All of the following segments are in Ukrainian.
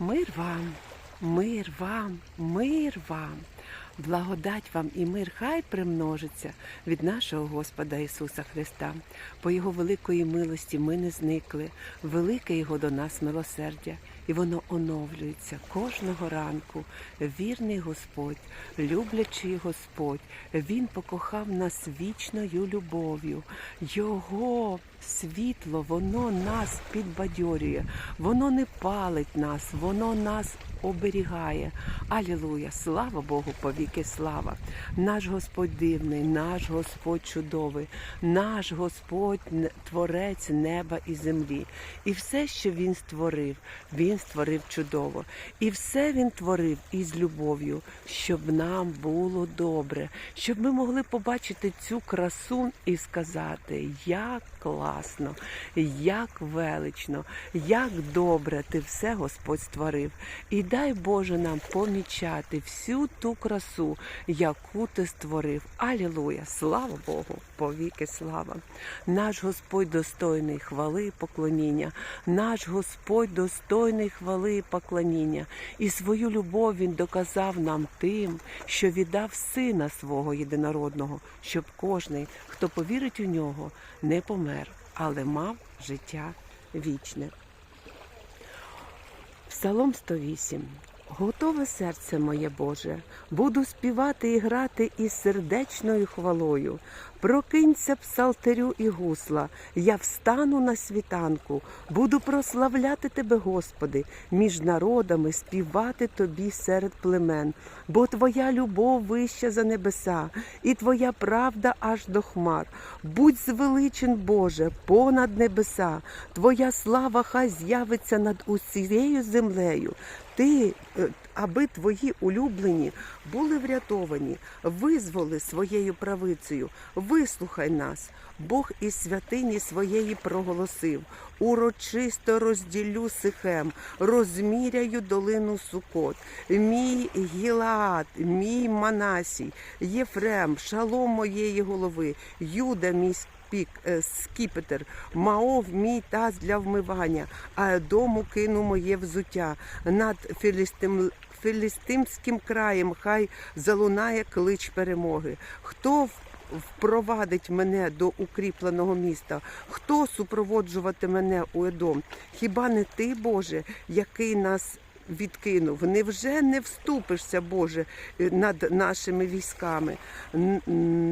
Мир вам, мир вам, мир вам. Благодать вам і мир хай примножиться від нашого Господа Ісуса Христа. По Його великої милості ми не зникли, велике Його до нас милосердя, і воно оновлюється кожного ранку. Вірний Господь, люблячий Господь, Він покохав нас вічною любов'ю. Його світло, воно нас підбадьорює, воно не палить нас, воно нас оберігає. Алілуя! Слава Богу, повіки слава! Наш Господь дивний, наш Господь чудовий, наш Господь творець неба і землі. І все, що Він створив, Він створив чудово. І все Він творив із любов'ю, щоб нам було добре, щоб ми могли побачити цю красу і сказати, як класно, як велично, як добре ти все Господь створив. І дай Боже нам помічати всю ту красу, яку ти створив. Алілуя! Слава Богу! Повіки слава! Наш Господь достойний хвали і поклоніння, наш Господь достойний хвали і поклоніння. І свою любов Він доказав нам тим, що віддав Сина свого єдинородного, щоб кожний, хто повірить у нього, не помер, але мав життя вічне. Псалом 108. Готове серце моє Боже, буду співати і грати із сердечною хвалою. Прокинься псалтерю і гусла, я встану на світанку, буду прославляти Тебе, Господи, між народами співати Тобі серед племен, бо Твоя любов вища за небеса, і Твоя правда аж до хмар. Будь звеличен, Боже, понад небеса, Твоя слава хай з'явиться над усією землею. Ти, е, аби твої улюблені були врятовані, визволи своєю правицею, вислухай нас. Бог із святині своєї проголосив. Урочисто розділю сихем, розміряю долину сукот. Мій Гілаат, мій Манасій, Єфрем, шалом моєї голови, Юда мій пік, е, скіпетр, Маов мій таз для вмивання, а дому кину моє взуття над філістим. Філістимським краєм хай залунає клич перемоги. Хто впровадить мене до укріпленого міста? Хто супроводжувати мене у Едом? Хіба не ти, Боже, який нас відкинув? Невже не вступишся, Боже, е, над нашими військами?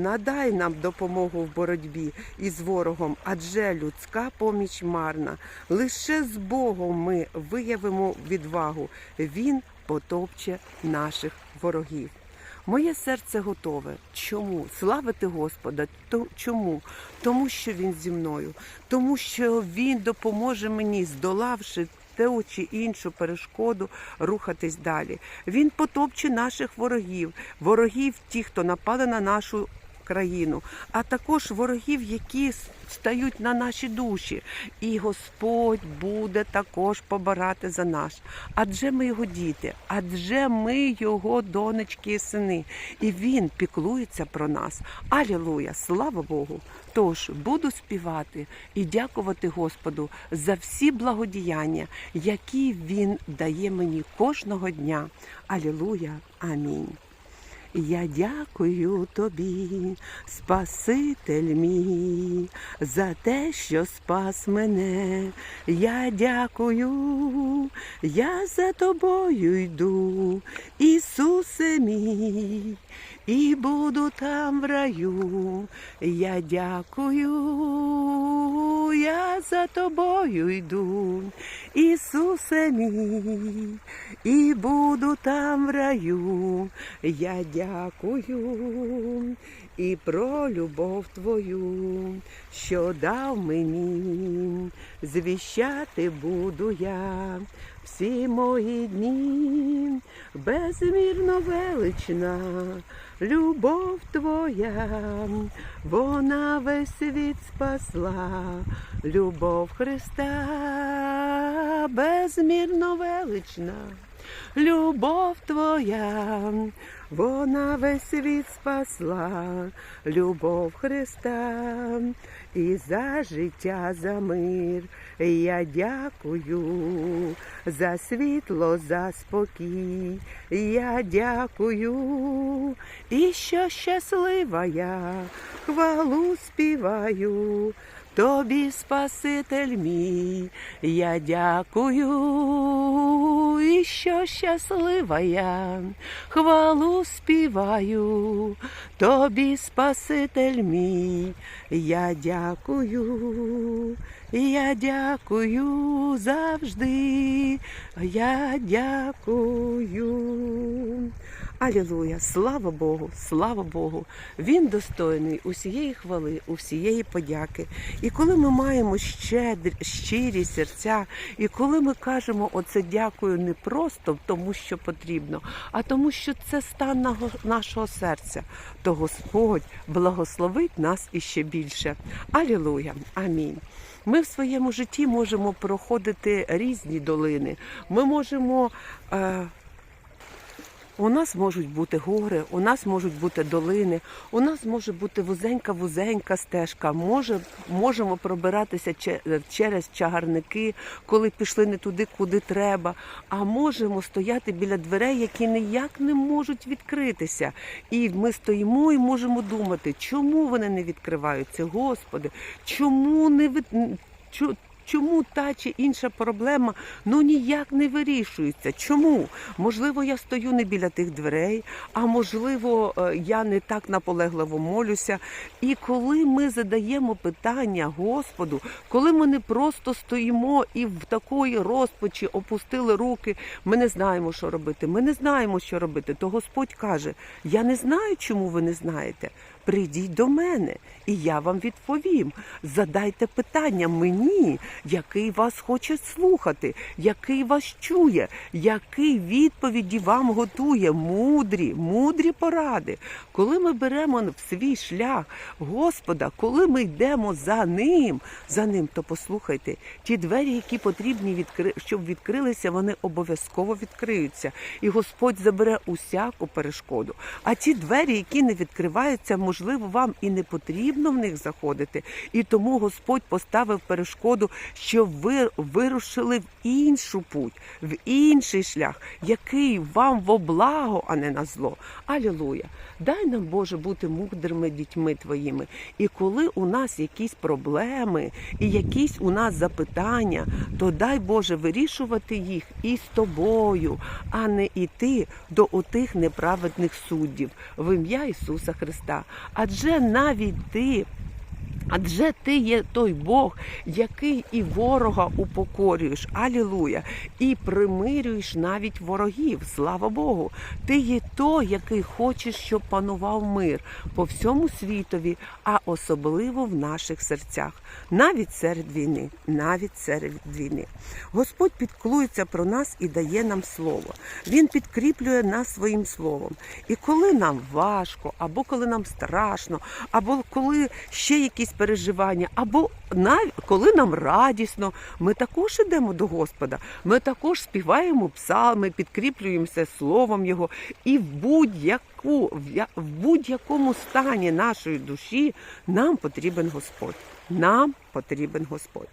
Надай нам допомогу в боротьбі із ворогом, адже людська поміч марна. Лише з Богом ми виявимо відвагу. Він потопче наших ворогів. Моє серце готове. Чому? Славити Господа. То, чому? Тому що Він зі мною, тому що Він допоможе мені, здолавши ту чи іншу перешкоду, рухатись далі. Він потопче наших ворогів, ворогів, ті, хто напали на нашу країну, а також ворогів, які стають на наші душі. І Господь буде також побирати за нас. Адже ми його діти, адже ми його донечки і сини. І він піклується про нас. Алілуя! Слава Богу! Тож буду співати і дякувати Господу за всі благодіяння, які Він дає мені кожного дня. Алілуя! Амінь. Я дякую тобі, Спаситель мій, за те, що спас мене. Я дякую, я за тобою йду, Ісусе мій, і буду там в раю. Я дякую, я за тобою йду, Ісусе мій, і буду там в раю. Я дякую і про любов твою, що дав мені, звіщати буду я всі мої дні, безмірно велична, любов твоя, вона весь світ спасла, любов Христа безмірно велична, любов Твоя, вона весь світ спасла, любов Христа, і за життя, за мир. Я дякую за світло, за спокій. Я дякую, і що щаслива я, хвалу співаю. Тобі, Спаситель мій, я дякую, і що щаслива я, хвалу співаю, тобі, Спаситель мій, я дякую, я дякую завжди, я дякую. Алілуя, слава Богу, слава Богу. Він достойний усієї хвали, усієї подяки. І коли ми маємо щедрі, щирі серця, і коли ми кажемо оце дякую не просто тому, що потрібно, а тому, що це стан нашого серця, то Господь благословить нас іще більше. Алілуя, амінь. Ми в своєму житті можемо проходити різні долини. Ми можемо. Е, у нас можуть бути гори, у нас можуть бути долини, у нас може бути вузенька-вузенька стежка. Може, можемо пробиратися че- через чагарники, коли пішли не туди, куди треба. А можемо стояти біля дверей, які ніяк не можуть відкритися. І ми стоїмо і можемо думати, чому вони не відкриваються, Господи, чому не від... Чому та чи інша проблема ну ніяк не вирішується? Чому? Можливо, я стою не біля тих дверей, а можливо, е, я не так наполегливо молюся. І коли ми задаємо питання Господу, коли ми не просто стоїмо і в такої розпачі опустили руки, ми не знаємо, що робити. Ми не знаємо, що робити. То Господь каже: Я не знаю, чому ви не знаєте. Прийдіть до мене, і я вам відповім. Задайте питання мені, який вас хоче слухати, який вас чує, який відповіді вам готує. Мудрі, мудрі поради. Коли ми беремо в свій шлях Господа, коли ми йдемо за ним, за ним, то послухайте, ті двері, які потрібні відкри... щоб відкрилися, вони обов'язково відкриються. І Господь забере усяку перешкоду. А ті двері, які не відкриваються, можливо, вам і не потрібно в них заходити. І тому Господь поставив перешкоду, щоб ви вирушили в іншу путь, в інший шлях, який вам во благо, а не на зло. Алілуя! Дай нам, Боже, бути мудрими дітьми твоїми. І коли у нас якісь проблеми і якісь у нас запитання, то дай Боже вирішувати їх із тобою, а не йти до отих неправедних суддів в ім'я Ісуса Христа. Адже навіть ти. Адже ти є той Бог, який і ворога упокорюєш, алілуя, і примирюєш навіть ворогів. Слава Богу. Ти є той, який хочеш, щоб панував мир по всьому світові, а особливо в наших серцях, навіть серед війни, навіть серед війни. Господь підклується про нас і дає нам слово. Він підкріплює нас своїм словом. І коли нам важко, або коли нам страшно, або коли ще якісь переживання, або навіть коли нам радісно, ми також ідемо до Господа. Ми також співаємо псалми, підкріплюємося словом Його, і в будь-яку в я- в будь-якому стані нашої душі нам потрібен Господь. Нам потрібен Господь.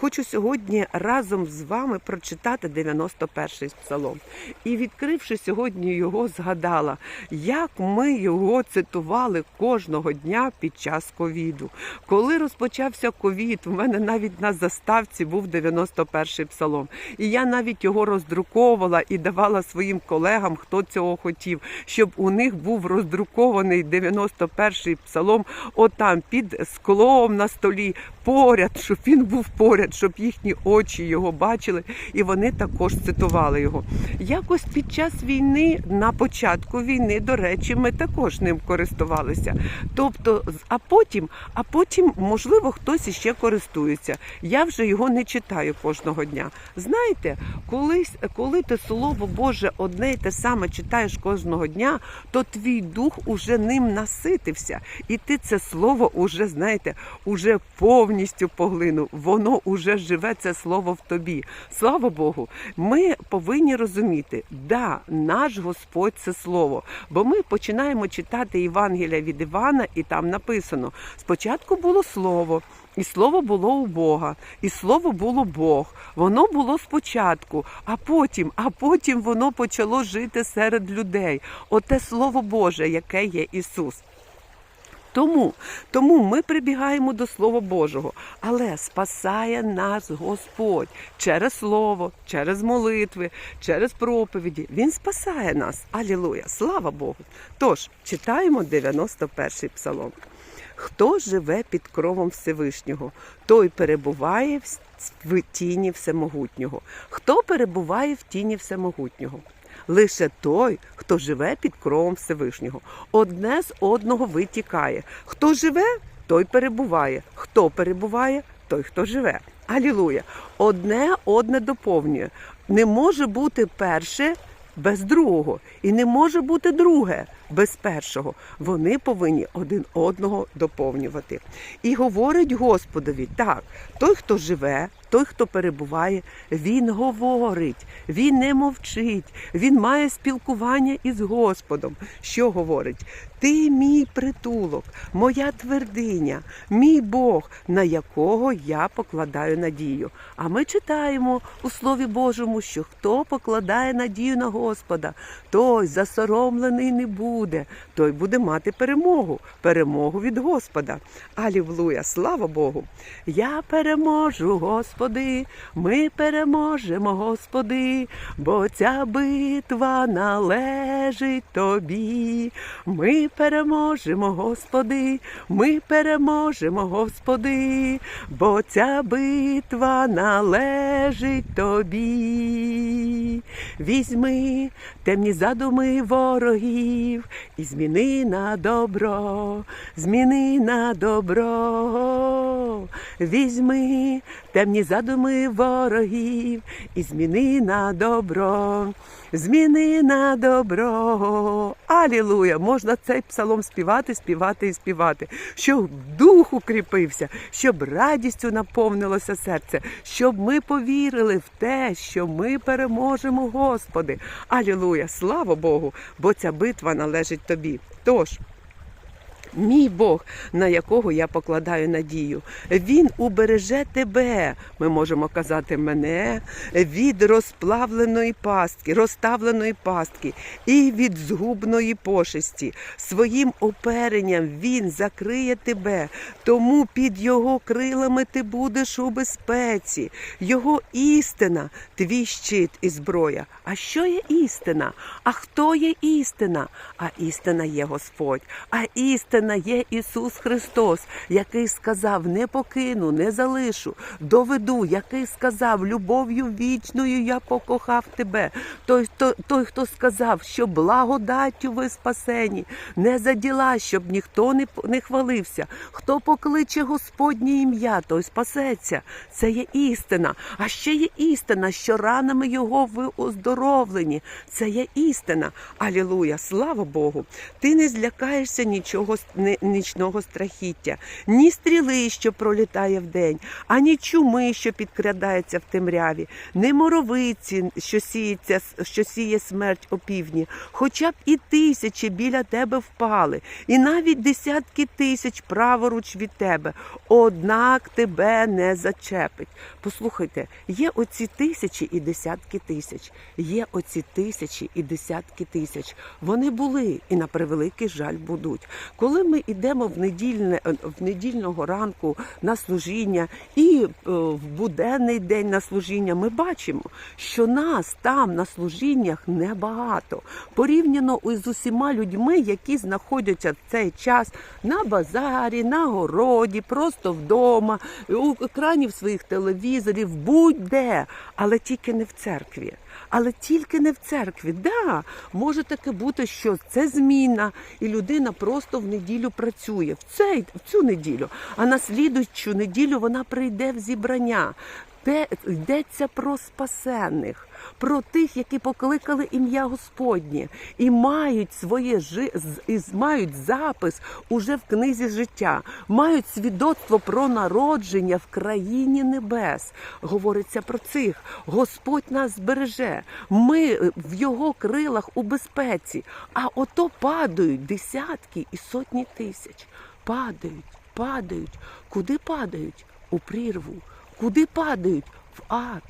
Хочу сьогодні разом з вами прочитати 91-й псалом. І відкривши сьогодні його, згадала, як ми його цитували кожного дня під час ковіду. Коли розпочався ковід, в мене навіть на заставці був 91-й псалом. І я навіть його роздруковувала і давала своїм колегам, хто цього хотів, щоб у них був роздрукований 91-й псалом, отам під склом на столі, поряд, щоб він був поряд, щоб їхні очі його бачили, і вони також цитували його. Якось під час війни, на початку війни, до речі, ми також ним користувалися. Тобто, а потім, а потім, можливо, хтось іще користується. Я вже його не читаю кожного дня. Знаєте, колись, коли ти слово Боже одне й те саме читаєш кожного дня, то твій дух уже ним наситився, і ти це слово уже, знаєте, уже повністю поглинув. Воно уже живе це слово в тобі. Слава Богу, ми повинні розуміти, да, наш Господь це слово. Бо ми починаємо читати Євангелія від Івана, і там написано: спочатку було слово. І слово було у Бога, і слово було Бог. Воно було спочатку, а потім, а потім воно почало жити серед людей. Оте слово Боже, яке є Ісус. Тому, тому ми прибігаємо до Слова Божого, але спасає нас Господь через Слово, через молитви, через проповіді. Він спасає нас. Алілуя! Слава Богу! Тож читаємо 91-й псалом. Хто живе під кровом Всевишнього, той перебуває в тіні Всемогутнього. Хто перебуває в тіні Всемогутнього? Лише той, хто живе під кровом Всевишнього. Одне з одного витікає. Хто живе, той перебуває. Хто перебуває, той хто живе. Алілуя! Одне одне доповнює. Не може бути перше без другого, і не може бути друге без першого. Вони повинні один одного доповнювати. І говорить Господові: так, той, хто живе, той, хто перебуває, він говорить, він не мовчить, він має спілкування із Господом. Що говорить? Ти мій притулок, моя твердиня, мій Бог, на якого я покладаю надію. А ми читаємо у Слові Божому, що хто покладає надію на Господа, той засоромлений не буде, той буде мати перемогу, перемогу від Господа. Алілуя, слава Богу! Я переможу, Господи, ми переможемо, Господи, бо ця битва належить Тобі. Ми переможемо, Господи, ми переможемо, Господи, бо ця битва належить Тобі. Візьми темні задуми ворогів і зміни на добро, зміни на добро. Візьми темні задуми ворогів і зміни на добро, зміни на добро. Алілуя! Можна цей псалом співати, співати і співати, щоб дух укріпився, щоб радістю наповнилося серце, щоб ми повірили в те, що ми переможемо, Господи. Алілуя! Слава Богу! Бо ця битва належить тобі. Тож. Мій Бог, на якого я покладаю надію, Він убереже тебе. Ми можемо казати мене від розплавленої пастки, розставленої пастки і від згубної пошесті. Своїм оперенням Він закриє тебе, тому під його крилами ти будеш у безпеці. Його істина, твій щит і зброя. А що є істина? А хто є істина? А істина є Господь. А істина є Ісус Христос, який сказав: не покину, не залишу, доведу, який сказав, любов'ю вічною я покохав тебе. Той, хто, той, хто сказав, що благодаттю ви спасені, не за діла, щоб ніхто не, не хвалився. Хто покличе Господнє ім'я, той спасеться. Це є істина. А ще є істина, що ранами його ви оздоровлені. Це є істина. Алілуя, слава Богу. Ти не злякаєшся нічого с- ни- нічного страхіття, ні стріли, що пролітає вдень, ані чуми, що підкрадається в темряві, ні моровиці, що сіється, що сіє смерть опівдні, хоча б і тисячі біля тебе впали, і навіть десятки тисяч праворуч від тебе, однак тебе не зачепить. Послухайте, є оці тисячі і десятки тисяч, є оці тисячі і десятки тисяч. Вони були і на превеликий жаль будуть. Коли ми йдемо в недільне е, в недільного ранку на служіння і е, в буденний день на служіння, ми бачимо, що нас там на служіннях небагато порівняно з усіма людьми, які знаходяться в цей час на базарі, на городі, просто вдома, у екранів своїх телевізорів, будь-де, але тільки не в церкві. Але тільки не в церкві. Да, може таке бути, що це зміна, і людина просто в неділю працює в цей в цю неділю. А на слідуючу неділю вона прийде в зібрання. Те йдеться про спасенних, про тих, які покликали ім'я Господнє і мають своє жи... і мають запис уже в книзі життя, мають свідоцтво про народження в країні небес. Говориться про цих. Господь нас збереже. Ми е, в його крилах у безпеці. А ото падають десятки і сотні тисяч. Падають, падають. Куди падають? У прірву. Куди падають? В ад.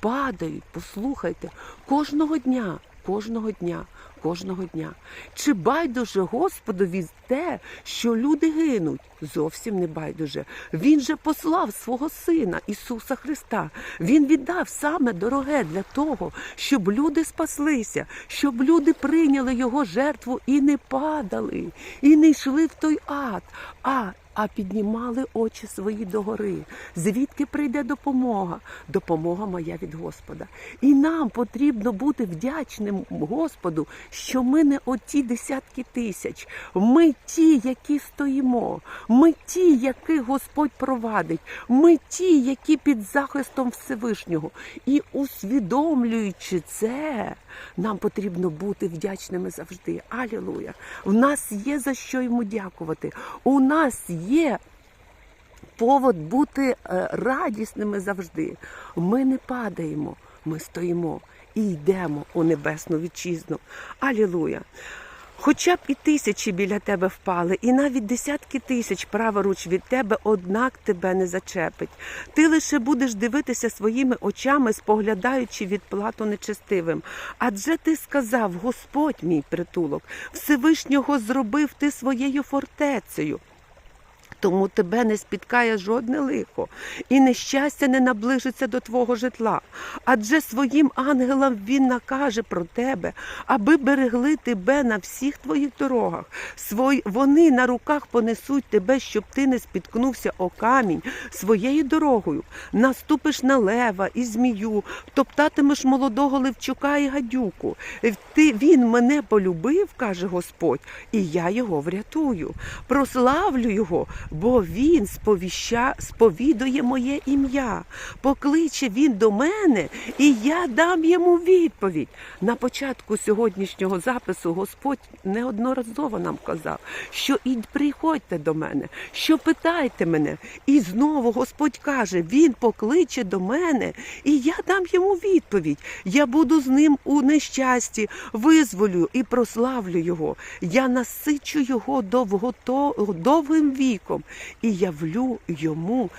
Падають, послухайте, кожного дня, кожного дня, кожного дня. Чи байдуже Господові те, що люди гинуть? Зовсім не байдуже. Він же послав свого Сина Ісуса Христа. Він віддав саме дороге для того, щоб люди спаслися, щоб люди прийняли Його жертву і не падали, і не йшли в той ад. А а піднімали очі свої догори. Звідки прийде допомога? Допомога моя від Господа. І нам потрібно бути вдячним Господу, що ми не оті десятки тисяч. Ми ті, які стоїмо. Ми ті, яких Господь провадить. Ми ті, які під захистом Всевишнього. І усвідомлюючи це, нам потрібно бути вдячними завжди. Алілуя! В нас є за що йому дякувати. У нас є повод бути е, радісними завжди. Ми не падаємо, ми стоїмо і йдемо у небесну вітчизну. Алілуя! Хоча б і тисячі біля тебе впали, і навіть десятки тисяч праворуч від тебе, однак тебе не зачепить. Ти лише будеш дивитися своїми очами, споглядаючи відплату нечестивим. Адже ти сказав, Господь мій притулок, Всевишнього зробив ти своєю фортецею. Тому тебе не спіткає жодне лихо, і нещастя не наближиться до твого житла. Адже своїм ангелам він накаже про тебе, аби берегли тебе на всіх твоїх дорогах. Вони на руках понесуть тебе, щоб ти не спіткнувся о камінь своєю дорогою. Наступиш на лева і змію, топтатимеш молодого левчука і гадюку. Ти, він мене полюбив, каже Господь, і я його врятую. Прославлю його, бо він сповіща, сповідує моє ім'я. Покличе він до мене, і я дам йому відповідь. На початку сьогоднішнього запису Господь неодноразово нам казав, що і приходьте до мене, що питайте мене. І знову Господь каже: Він покличе до мене, і я дам йому відповідь. Я буду з ним у нещасті, визволю і прославлю його. Я насичу його довгим віком і явлю йому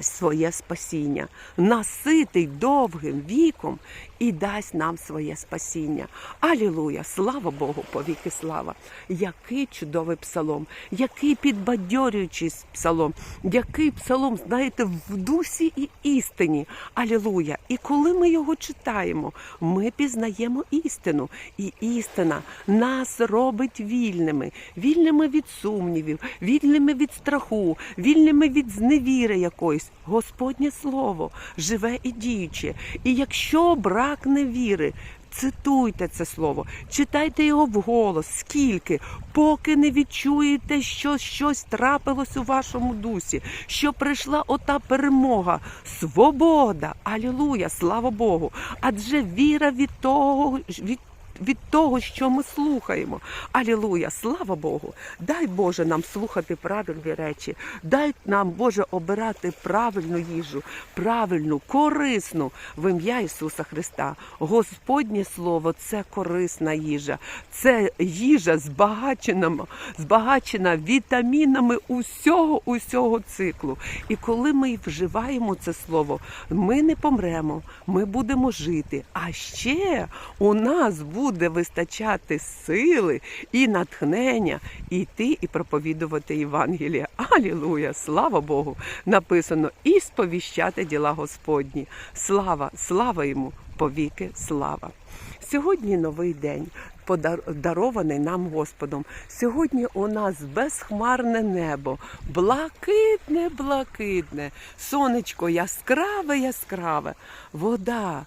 своє спасіння. Наситий довгим віком і дасть нам своє спасіння. Алілуя! Слава Богу, повіки слава! Який чудовий псалом, який підбадьорюючий псалом, який псалом, знаєте, в дусі і істині. Алілуя! І коли ми його читаємо, ми пізнаємо істину. І істина нас робить вільними, вільними від сумнівів, вільними від страху, вільними від зневіри якоїсь. Господнє слово живе і діюче. І якщо брак невіри, Цитуйте це слово, читайте його вголос, скільки, поки не відчуєте, що щось трапилось у вашому дусі, що прийшла ота перемога, свобода, алілуя, слава Богу. Адже віра від того від. Від того, що ми слухаємо. Алілуя, слава Богу. Дай Боже нам слухати правильні речі. Дай нам, Боже, обирати правильну їжу, правильну, корисну в ім'я Ісуса Христа. Господнє Слово це корисна їжа. Це їжа збагачена, збагачена вітамінами усього, усього циклу. І коли ми вживаємо це слово, ми не помремо, ми будемо жити. А ще у нас буде вистачати сили і натхнення йти і проповідувати Євангелія. Алілуя! Слава Богу! Написано і сповіщати діла Господні. Слава, слава йому! Повіки, слава! Сьогодні новий день, подар- дарований нам Господом. Сьогодні у нас безхмарне небо, блакитне, блакитне, сонечко яскраве, яскраве, вода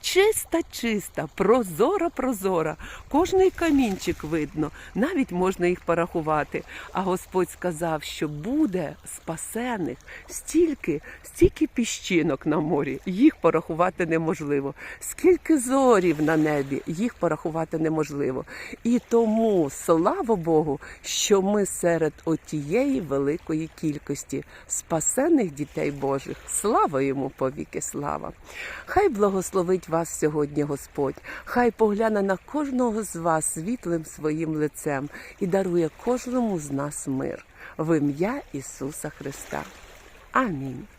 чиста, чиста, прозора, прозора. Кожний камінчик видно, навіть можна їх порахувати. А Господь сказав, що буде спасених стільки, стільки піщинок на морі, їх порахувати неможливо. Скільки зорів на небі, їх порахувати неможливо. І тому слава Богу, що ми серед отієї великої кількості спасених дітей Божих. Слава йому повіки, слава! Хай благословить вас сьогодні Господь, хай погляне на кожного з вас світлим своїм лицем і дарує кожному з нас мир в ім'я Ісуса Христа. Амінь.